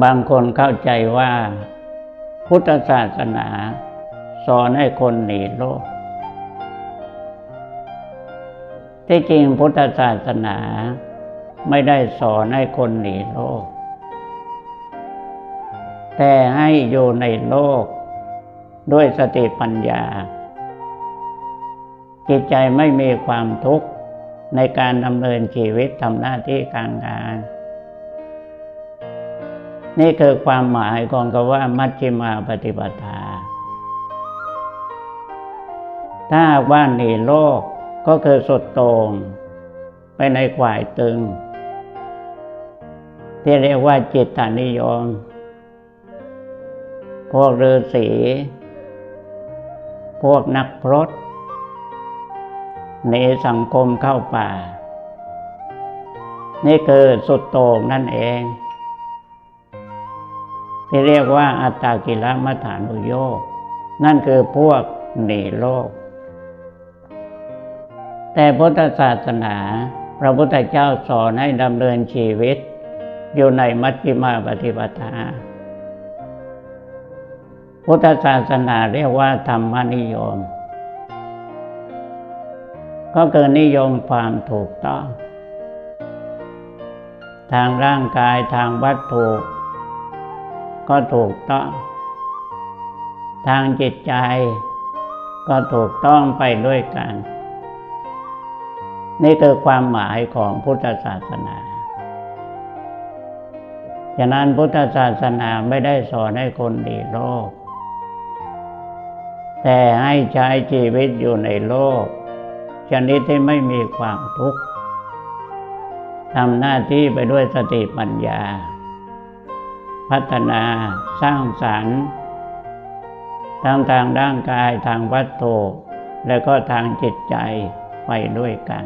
บางคนเข้าใจว่า พุทธศาสนาสอนให้คนหนีโลก ที่จริงพุทธศาสนาไม่ได้สอนให้คนหนีโลก แต่ให้อยู่ในโลก ด้วยสติปัญญา จิตใจไม่มีความทุกข์ในการดำเนินชีวิตทำหน้าที่การงาน นี่คือความหมายของคำว่ามัชฌิมาปฏิปทา ถ้าว่าหนีโลกก็คือสุดโต่งไปในขวายตึง ที่เรียกว่าจิตตานิยม พวกฤาษีพวกนักพรตหนีสังคมเข้าป่า นี่คือสุดโต่งนั่นเอง ที่เรียกว่าอัตตากิลมัฐานุโยกนั่นคือพวกหนีโลก แต่พุทธศาสนา พระพุทธเจ้าสอนให้ดำเนินชีวิต อยู่ในมัชฌิมาปฏิปทา พุทธศาสนาเรียกว่าธรรมนิยม ก็คือนิยมความถูกต้อง ทางร่างกายทางวัตถุ ก็ถูกต้อง ทางจิตใจ ก็ถูกต้องไปด้วยกัน นี่คือความหมายของพุทธศาสนาฉะนั้นพุทธศาสนาไม่ได้สอนให้คนดีโลก แต่ให้ใช้ชีวิตอยู่ในโลก ชนิดที่ไม่มีความทุกข์ทำหน้าที่ไปด้วยสติปัญญา พัฒนาสร้างสรรค์ทั้งทางร่างกายทางวัตถุและก็ทางจิตใจไปด้วยกัน